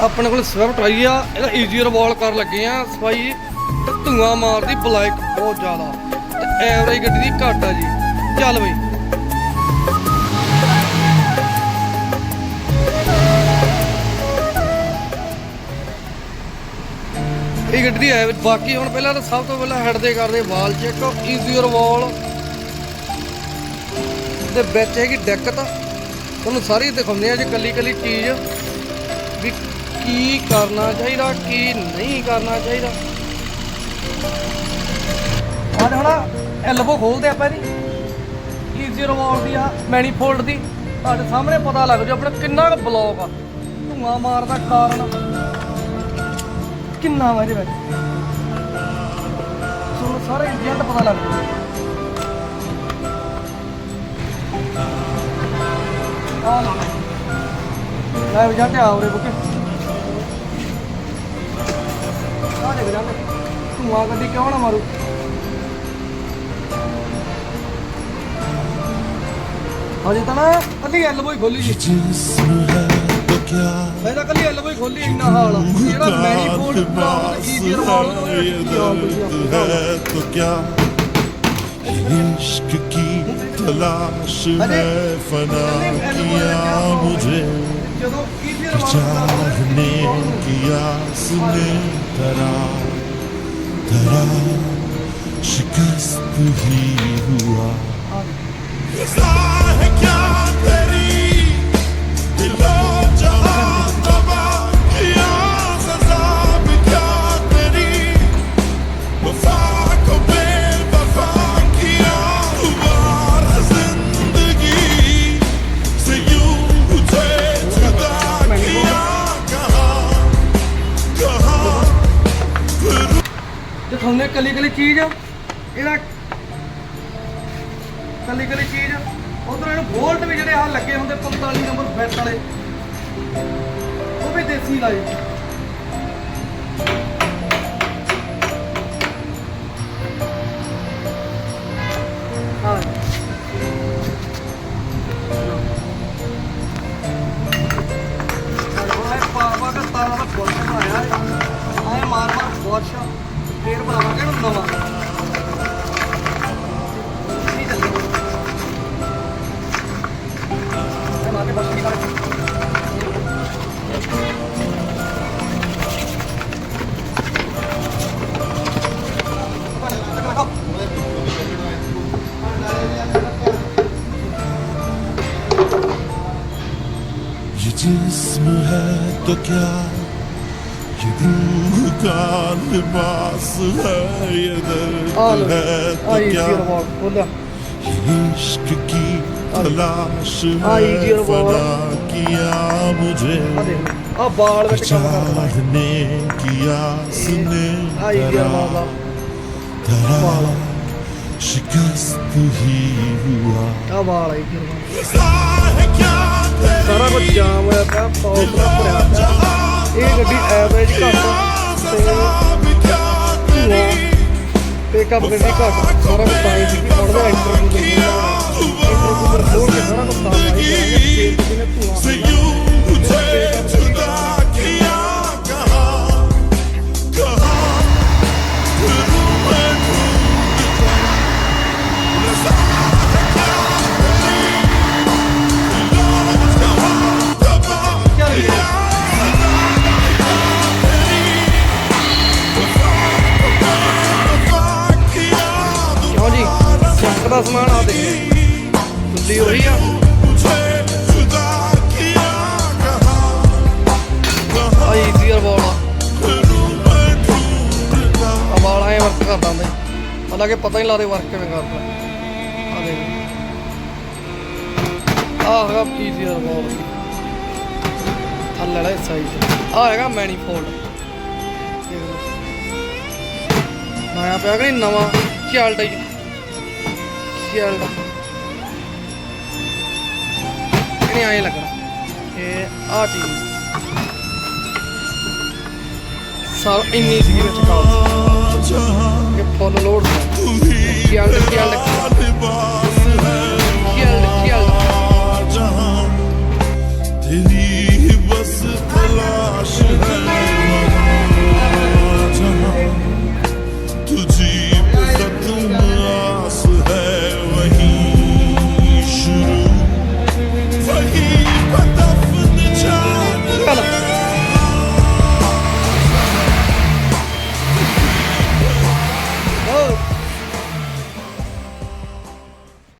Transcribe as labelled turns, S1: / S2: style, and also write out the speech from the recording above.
S1: ਆਪਣੇ ਕੋਲ ਸਵਿਫਟ ਆਈ ਆ, ਇਹਦਾ ਈਜ਼ੀ ਰਿਵੋਲ ਕਰਨ ਲੱਗੇ ਆ। ਸਫ਼ਾਈ ਤੇ ਮਾਰਦੀ ਬਲੈਕ ਬਹੁਤ ਜ਼ਿਆਦਾ। ਤੇ ਐਵਰੇਜ ਗੱਡੀ ਦੀ ਘੱਟ ਆ ਜੀ। ਚੱਲ ਬਈ। ਇਹ ਗੱਡੀ ਦੀ ਐਵਰੇਜ ਬਾਕੀ ਹੁਣ ਪਹਿਲਾਂ ਤਾਂ ਸਭ ਤੋਂ ਪਹਿਲਾਂ ਹੈਡ ਦੇ ਕਰਦੇ, ਵਾਲ ਚੈੱਕ ਈਜ਼ੀ ਰਿਵੋਲ ਤੇ ਵਿੱਚ ਹੈਗੀ ਡੈਕ ਤਾਂ ਤੁਹਾਨੂੰ ਸਾਰੀ ਦਿਖਾਉਂਦੇ ਆ ਜੇ ਕੱਲੀ ਕੱਲੀ ਚੀਜ਼ ਵੀ ਕੀ ਕਰਨਾ ਚਾਹੀਦਾ, ਕੀ ਨਹੀਂ ਕਰਨਾ ਚਾਹੀਦਾ। ਆਹ ਹੁਣ ਐਲਬੋ ਖੋਲਦੇ ਆਪਾਂ ਇਹਦੀ। ਈਜ਼ੀ ਰਿਵੋਲਵ ਦੀ ਆ ਮੈਨੀਫੋਲਡ ਦੀ। ਤੁਹਾਡੇ ਸਾਹਮਣੇ ਪਤਾ ਲੱਗ ਜੂ ਆਪਣਾ ਕਿੰਨਾ ਕੁ ਬਲੌਕ ਆ। ਧੂਆਂ ਮਾਰਦਾ ਕਾਰਨ। ਕਿੰਨਾ ਵਾ ਇਹਦੇ ਵਿੱਚ। ਤੁਹਾਨੂੰ ਸਾਰਾ ਇੰਜਨ ਪਤਾ ਲੱਗ ਜੂ ਆ ਲਾ ਲੈ ਜਾ ਕੇ ਆਵਰੇ ਬੁੱਕੇ। ਧੂਆਂ ਗੱਡੀ ਕਿਉਂ ਨਾ ਮਾਰੂ ਹਜੇ ਤਾਂ ਨਾ ਕੱਲੀ ਐਲਬੋ ਹੀ ਖੋਲੀ ਜੀ
S2: जिस्म है तो क्या
S1: ਮੈਂ ਤਾਂ ਕੱਲੀ ਐਲਬੋ ਹੀ ਖੋਲੀ ਇੰਨਾ ਹਾਲ ਆ ਜਿਹੜਾ ਮੈਨੀ ਬੋਰਡ
S2: पास
S1: ਈਜ਼ੀ
S2: है
S1: ਰਵਾਲ
S2: ये दर्द है तो क्या इश्क की तलाश है फना किया मुझे
S1: ਜਦੋਂ ਈਜ਼ੀ ਰਵਾਲ
S2: चाहने की आस ने धरा धरा शिकस्त ही हुआ है क्या
S1: ਤੇ ਤੁਹਾਨੂੰ ਕੱਲੀ ਕੱਲੀ ਚੀਜ਼। ਇਹਦਾ ਕੱਲੀ ਕੱਲੀ ਚੀਜ਼। ਉਧਰ ਇਹਨੂੰ ਵੋਲਟ ਵੀ ਜਿਹੜੇ ਆ ਲੱਗੇ ਹੁੰਦੇ 45 ਨੰਬਰ ਫੈਟ ਵਾਲੇ। ਉਹ ਵੀ ਦੇਸੀ ਲਾਏ। ਹਾਂ। ਆਏ ਪਾਪਾ ਦਾ ਤਾਰਾ ਦਾ ਬੁਰਸ਼ ਬਣਾਇਆ ਆਏ ਮਾਰ ਮਾਰ ਬੁਰਸ਼
S2: जिस्म है तो क्या ये दिल का लिबास है ये
S1: ਆ
S2: दर्द
S1: ਲੋ
S2: है तो
S1: ਆਈ
S2: क्या
S1: ਜੀਰ ਵਾਕ ਬੋਲਿਆ
S2: ये इश्क की तलाश
S1: हाँ, ये
S2: है
S1: dear boy।
S2: फना किया मुझे
S1: ਆ ਦੇਖ ਆ ਬਾਲ ਵਿੱਚ ਕੰਮ ਕਰਦਾ
S2: चाहने की आस ने
S1: ਆਈ ਜੀਰ
S2: धरा
S1: ਵਾਕ
S2: धरा शिकस्त ही हुआ
S1: ਆ ਬਾਲ ਆਈ ਜੀਰ ਵਾਕ
S2: है क्या तेरी
S1: ਸਾਰਾ ਕੁਝ ਜਾਮ ਹੋਇਆ ਪਿਆ ਪੌਸ ਦਾ ਭਰਿਆ ਪਿਆ ਇਹ ਗੱਡੀ ਐਵਰੇਜ ਘੱਟ ਤੇ ਧੂਆਂ ਘੱਟ ਸਾਰਾ ਕੁਝ ਤਾਂ ਹੀ ਸੀ ਕਿ ਪੜਦਾ ਇੰਟਰਵਿਊ ਦੇ ਇੰਟਰਵਿਊ ਦੇ ਖੋਲ ਸਾਰਾ ਕੁਝ ਤਾਂ ਆਈ ਜਾਏਗਾ ਤੇ ਜਿਹਨੇ ਦਾ ਸਮਾਨ ਆ ਦੇਖੋ। ਤੁਸੀਂ ਉਹੀ ਆ। ਆਈ ਪਤਾ ਨਹੀਂ ਲੱਗਦਾ ਵਰਕ ਕਿਵੇਂ ਕਰਦਾ। ਆ ਦੇਖੋ। ਆ ਹੈਗਾ ਪੀ ਜੀਰ ਬੋਲ ਥੱਲੇ ਵਾਲਾ ਸਾਈਜ਼ ਆ ਹੈਗਾ ਮੈਨੀਫੋਲਡ ਆਇਆ ਪਿਆ ਕਿ ਨਵਾਂ। ਚਾਲਟ ਹੈ ਕੀ ਹਾਲ? ਇਹਨੇ ਆਏ ਲੱਗਣਾ? ਇਹ ਆ ਚੀਜ਼। ਸਾਲ ਇੰਨੀ ਸੀਗੀ ਵਿੱਚ ਕਾਲ। ਇਹ ਫੁੱਲ ਲੋਡ ਸੀ
S2: ਕੀ
S1: ਹਾਲ ਕੀ
S2: ਹਾਲ